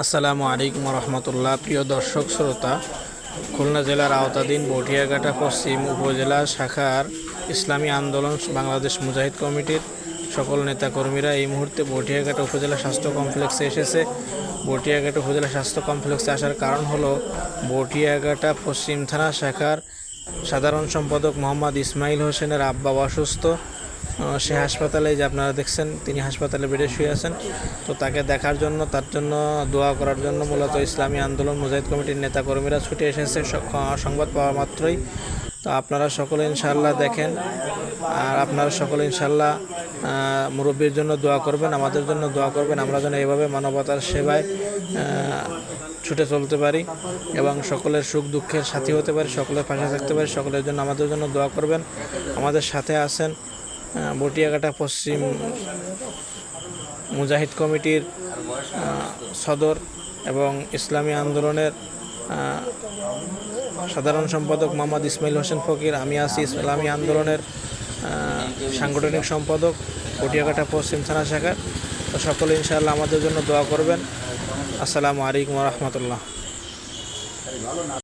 আসসালামু আলাইকুম রহমতুল্লাহ। প্রিয় দর্শক শ্রোতা, খুলনা জেলার আওতাধীন বটিয়াঘাটা পশ্চিম উপজেলা শাখার ইসলামী আন্দোলন বাংলাদেশ মুজাহিদ কমিটির সকল নেতাকর্মীরা এই মুহূর্তে বটিয়াঘাটা উপজেলা স্বাস্থ্য কমপ্লেক্সে এসেছে। বটিয়াঘাটা উপজেলা স্বাস্থ্য কমপ্লেক্সে আসার কারণ হলো, বটিয়াঘাটা পশ্চিম থানা শাখার সাধারণ সম্পাদক মোহাম্মদ ইসমাইল হোসেনের আব্বা অসুস্থ। সে হাসপাতালে যে আপনারা দেখছেন, তিনি হাসপাতালে বেডে শুয়ে আছেন। তো তাকে দেখার জন্য, তার জন্য দোয়া করার জন্য মূলত ইসলামী আন্দোলন, মুজাহিদ কমিটির নেতাকর্মীরা ছুটে এসেছে। সংবাদ পাওয়া মাত্রই। তো আপনারা সকলে ইনশাল্লাহ দেখেন, আর আপনারা সকলে ইনশাল্লাহ মুরব্বীর জন্য দোয়া করবেন, আমাদের জন্য দোয়া করবেন। আমরা যেন এইভাবে মানবতার সেবায় ছুটে চলতে পারি এবং সকলের সুখ দুঃখের সাথী হতে পারি, সকলের পাশে থাকতে পারি, সকলের জন্য আমাদের জন্য দোয়া করবেন। আমাদের সাথে আছেন আহ, বটিয়াঘাটা পশ্চিম মুজাহিদ কমিটির সদর এবং ইসলামী আন্দোলনের সাধারণ সম্পাদক মোহাম্মদ ইসমাইল হোসেন ফকির আমি আছি ইসলামী আন্দোলনের সাংগঠনিক সম্পাদক পটিয়াঘাটা পশ্চিম থানা শাখার। তো সকলে ইনশাআল্লাহ আমাদের জন্য দোয়া করবেন। আসসালামু আলাইকুম রহমতুল্লাহ।